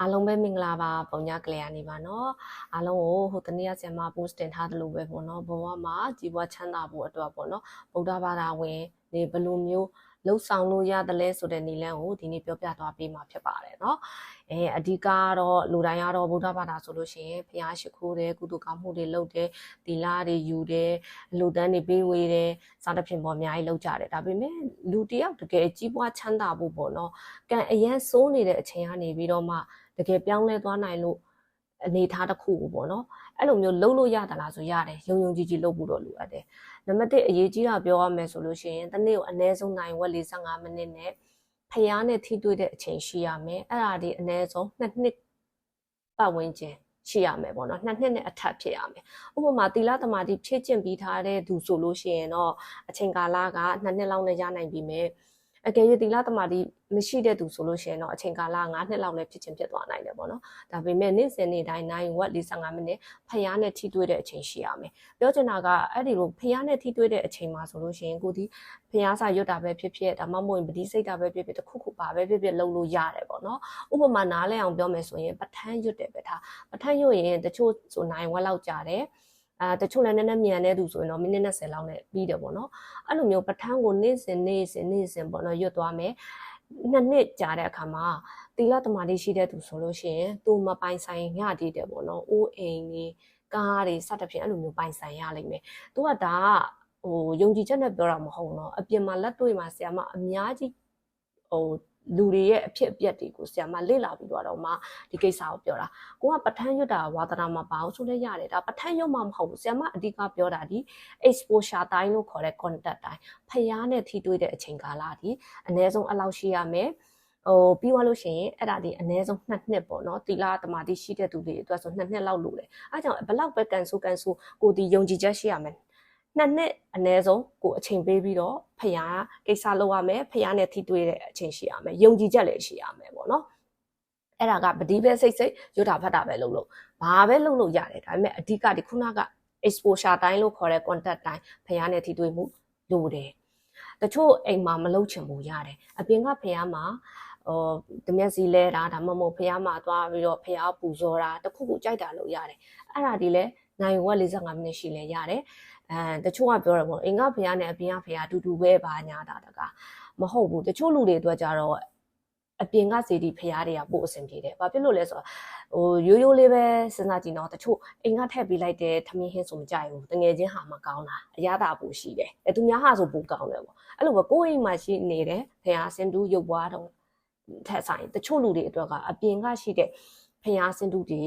အားလုံးပဲမင်္ဂလာပါပုံညကလေးရနေပါเนาะအားလုံးကိုဟိုတနေ့ကဆင်မ post တင်ထားသလိုပဲပေါ့เนาะဘဝမှာជីវချမ်းသာဖို့အတွက်ပေါ့เนาะဗုဒ္ဓဘာသာဝင်နေဘယ်လိုမျိုးလှုပ်ဆောင်လို့ရတယ်လဲဆိုတဲ့နည်းလမ်းကိုဒီနေ့ပြောပြသွားပေးမှာဖြစ်ပါတယ်เนาะအဲအဓိကကတော့လူတိုင်းကတော့ဗုဒ္ဓဘာသာဆိုလို့ရှိရင်ဘုရားရှိခိုးတယ်ကုသိုလ်ကောင်းမှုတွေလုပ်တယ်သီလတွေယူတယ်လူတန်းတွေပေးဝေတယ်စသဖြင့်ပေါ့အများကြီးလုပ်ကြတယ်ဒါပေမဲ့လူတယောက်တကယ်ကြီးပွားချမ်းသာဖို့ပေါ့เนาะကံအရန်စိုးနေတဲ့အချိန်ကနေပြီးတော့မှ တကယ်ပြောင်းလဲသွားနိုင်လို့အနေထားတစ်ခုကိုပေါ့နော်အဲ့လိုမျိုးလုပ်လို့ရသလားဆိုရတယ်ယုံယုံကြည်ကြည်လုပ်ဖို့တော့လိုအပ်တယ်နံပါတ်1အရေးကြီးတာပြောရမယ်ဆိုလို့ရှိရင်တစ်နေ့ကိုအနည်းဆုံးနိုင်ဝက်45မိနစ်နဲ့ဖျားနဲ့ထိတွေ့တဲ့အချိန်ရှိရမယ်အဲ့ဒါဒီအနည်းဆုံး2နှစ်ပတ်ဝန်းကျင်ရှိရမယ်ပေါ့နော်နှစ်နှစ်နဲ့အထက်ဖြစ်ရမယ်ဥပမာသီလသမာဓိဖြည့်ကျင့်ပြီးထားတဲ့သူဆိုလို့ရှိရင်တော့အချိန်ကာလကနှစ်နှစ်လောက်နဲ့ရနိုင်ပြီမယ် အကယ်၍သီလသမာဓိမရှိတဲ့သူဆိုလို့ရှိရင်တော့အချိန်ကာလ9နှစ်လောက်လည်းဖြစ်ချင်းဖြစ်သွားနိုင်တယ်ပေါ့နော်ဒါပေမဲ့နေ့စဉ်နေ့တိုင်း9ဝက်45မိနစ်ဖျားနဲ့ထိတွေ့တဲ့အချိန်ရှိရမယ်ပြောချင်တာကအဲ့ဒီလိုဖျားနဲ့ထိတွေ့တဲ့အချိန်မှာဆိုလို့ရှိရင်ကိုဒီဖျားစာရွတ်တာပဲဖြစ်ဖြစ်ဒါမှမဟုတ်ရင်ပတိစိတ်တာပဲဖြစ်ဖြစ်တစ်ခုခုပါပဲဖြစ်ဖြစ်လုပ်လို့ရတယ်ပေါ့နော်ဥပမာနားလဲအောင်ပြောမယ်ဆိုရင်ပဋ္ဌာန်းရွတ်တယ်ပဲထားပဋ္ဌာန်းရွတ်ရင်တချို့ဆို9ဝက်လောက်ကြာတယ် အဲတချို့လည်းနည်းနည်းမြန်တဲ့သူဆိုရင်တော့မိနစ်20လောက်နဲ့ပြီးတယ်ပေါ့နော်အဲ့လိုမျိုးပဋ္ဌာန်းကိုနေ့စဉ်နေ့စဉ်နေ့စဉ်ပေါ့နော်ရွတ်သွားမယ်နှစ်နှစ်ကြာတဲ့အခါမှာသီလသမာဓိရှိတဲ့သူဆိုလို့ရှိရင်သူမပိုင်ဆိုင်ရတည်တယ်ပေါ့နော်အိုးအိမ်ကြီးကားတွေစသဖြင့်အဲ့လိုမျိုးပိုင်ဆိုင်ရလိမ့်မယ်သူကဒါကဟိုယုံကြည်ချက်နဲ့ပြောတာမဟုတ်တော့အပြင်မှာလက်တွေ့မှာဆရာမအများကြီးဟို လူတွေရဲ့အဖြစ်အပျက်တွေကိုဆရာမလေ့လာပြီးတော့တော့မှဒီကိစ္စကိုပြောတာကိုကပဋ္ဌာန်းရွတ်တာဝါသနာမှာပါအောင်ဆိုလဲရတယ်ဒါပဋ္ဌာန်းရွတ်မှာမဟုတ်ဘူးဆရာမအဓိကပြောတာဒီ exposure တိုင်းလို့ခေါ်တဲ့ contact တိုင်းဖျားနဲ့ထိတွေ့တဲ့အချိန်ကာလဒီအနည်းဆုံးအလောက်ရှိရမယ်ဟိုပြီးသွားလို့ရှိရင်အဲ့ဒါဒီအနည်းဆုံး2နှစ်ပေါ့နော်တီလာတမာတိရှိတဲ့သူတွေအတွက်ဆို2နှစ်လောက်လိုတယ်အဲကြောင့်ဘလောက်ပဲကန်ဆူကန်ဆူကိုဒီယုံကြည်ချက်ရှိရမယ် နှစ်နှစ်အနည်းဆုံးကိုအချိန်ပေးပြီးတော့ဖျားကိစ္စလုပ်ရမယ်ဖျားနဲ့ထိတွေ့တဲ့အချိန်ရှိရမယ်ယုံကြည်ချက်လည်းရှိရမယ်ပေါ့နော်အဲ့ဒါကပတိပဲစိတ်စိတ်ရွတ်တာဖတ်တာပဲလုပ်လို့ဘာပဲလုပ်လို့ရတယ်ဒါပေမဲ့အဓိကဒီခုနက exposure တိုင်းလို့ခေါ်တဲ့ contact တိုင်းဖျားနဲ့ထိတွေ့မှုလိုတယ်တချို့အိမ်မှာမလုပ်ချင်ဘူးရတယ်အပြင်ကဖျားမှာဟိုတမျက်စီလဲတာဒါမှမဟုတ်ဖះမှာသွားပြီးတော့ဖះပူဇော်တာတခုခုကြိုက်တာလို့ရတယ်အဲ့ဒါဒီလဲနိုင်ဝက်45မိနစ်ရှိလဲရတယ် အဲတချို့ကပြောတယ်ပေါ့အင်္ဂဖះနဲ့အပြင်ကဖះအတူတူပဲပါညာတာတကမဟုတ်ဘူးတချို့လူတွေအတွက်ကြတော့အပြင်ကစီဒီဖះတွေကပို့အဆင်ပြေတယ်ဘာဖြစ်လို့လဲဆိုတော့ဟိုရိုးရိုးလေးပဲစဉ်းစားကြည့်တော့တချို့အိမ်ကထည့်ပေးလိုက်တဲ့ထမင်းဟင်းဆိုမကြိုက်ဘူးတငယ်ချင်းဟာမကောင်းတာအရသာပူရှိတယ်အဲသူများဟာဆိုပူကောင်းတယ်ပေါ့အဲ့လိုပဲကိုယ့်အိမ်မှာရှိနေတဲ့ဖះစင်တူးရုပ်ပွားတော့ထက်ဆိုင်တချို့လူတွေအတွက်ကအပြင်ကရှိတဲ့ဖျားစင်တူတွေ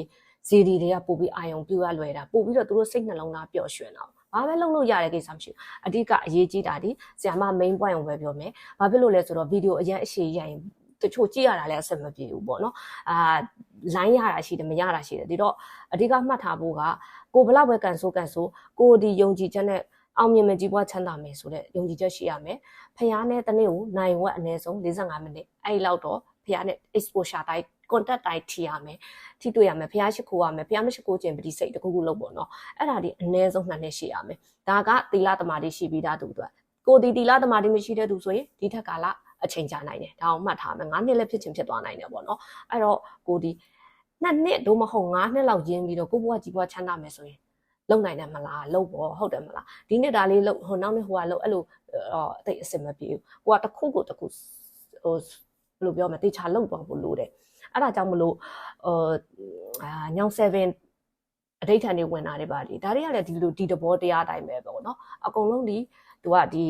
ဇီဒီတွေကပို့ပြီးအာယုံပြူရလွယ်တာပို့ပြီးတော့သူတို့စိတ်နှလုံးသားပျော်ရွှင်တာ ဘာပဲလုပ်လို့ရတဲ့ကိစ္စမရှိဘူးအဓိကအရေးကြီးတာဒီဆရာမ main point ကိုပဲပြောမယ်ဘာဖြစ်လို့လဲဆိုတော့ဗီဒီယိုအရင်အရှိရရင်တချို့ကြည့်ရတာလည်းအဆင်မပြေဘူးပေါ့နော်အာ line ရတာရှိတယ်မရတာရှိတယ်ဒီတော့အဓိကမှတ်ထားဖို့ကကိုဘလောက်ပဲကန်ဆိုးကန်ဆိုးကိုဒီယုံကြည်ချက်နဲ့အောင်မြင်မကြီးပွားချမ်းသာမယ်ဆိုတဲ့ယုံကြည်ချက်ရှိရမယ်ဖះနဲ့တနေ့ကိုနိုင်ဝက်အနည်းဆုံး45မိနစ်အဲ့လောက်တော့ဖះနဲ့ exposure တိုင်း contact တိုင်းထိရမယ်ထိတွေ့ရမယ်ဖះရှိခိုးရမယ်ဖះမရှိခိုးခြင်းပတိစိတ်တခုခုလုပ်ပေါ့နော်အဲ့ဒါဒီအနည်းဆုံးနှစ်နှစ်ရှိရမယ်ဒါကသီလသမာဓိရှိပြီးသားသူအတွက်ကိုဒီသီလသမာဓိမရှိတဲ့သူဆိုရင်ဒီထက်ကာလအချိန်ကြာနိုင်တယ်ဒါအောင်မှတ်ထားမယ်9နှစ်လည်းဖြစ်ချင်းဖြစ်သွားနိုင်တယ်ပေါ့နော်အဲ့တော့ကိုဒီနှစ်နှစ်တို့မဟုတ်9နှစ်လောက်ရင်းပြီးတော့ကိုဘွားကြီးဘွားချမ်းသာမယ်ဆိုရင်လုံနိုင်တယ်မလားလုံပေါ့ဟုတ်တယ်မလားဒီနှစ်ဒါလေးလုံဟိုနောက်နှစ်ဟိုကလုံအဲ့လိုတော့အသိအစင်မပြေဘူးကိုကတစ်ခုကိုတစ်ခုဟိုဘယ်လိုပြောမလဲတေချာလုံသွားဖို့လိုတယ် အဲ့ဒါကြောင့်မလို့ဟိုအာညောင်7အဋိဌာန်တွေဝင်တာတွေပါလေဒါတွေကလည်းဒီလိုဒီတဘောတရားအတိုင်းပဲပေါ့နော်အကုန်လုံးဒီသူကဒီ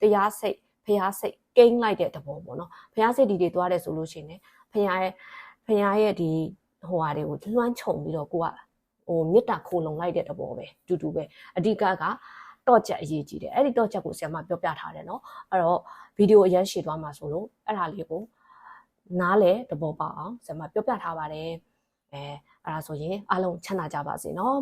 တရားစိတ်ဖျားစိတ်ကိန်းလိုက်တဲ့တဘောပေါ့နော်ဖျားစိတ်ဒီတွေသွားတယ်ဆိုလို့ရှိရင်ဖျားရဲ့ဖျားရဲ့ဒီဟိုဟာတွေကိုလွှမ်းခြုံပြီးတော့ကိုကဟိုမေတ္တာခိုလုံလိုက်တဲ့တဘောပဲတူတူပဲအဓိကကတော့ချက်အရေးကြီးတယ်အဲ့ဒီတော့ချက်ကိုဆရာမပြောပြထားတယ်เนาะအဲ့တော့ဗီဒီယိုအရင်ရှည်သွားမှာဆိုလို့အဲ့ဒါလေးကို နားလဲသဘောပေါအောင်ဆရာမပြောပြထားပါတယ်အဲအဲ့ဒါဆိုရင်အားလုံးချမ်းသာကြပါစေနော်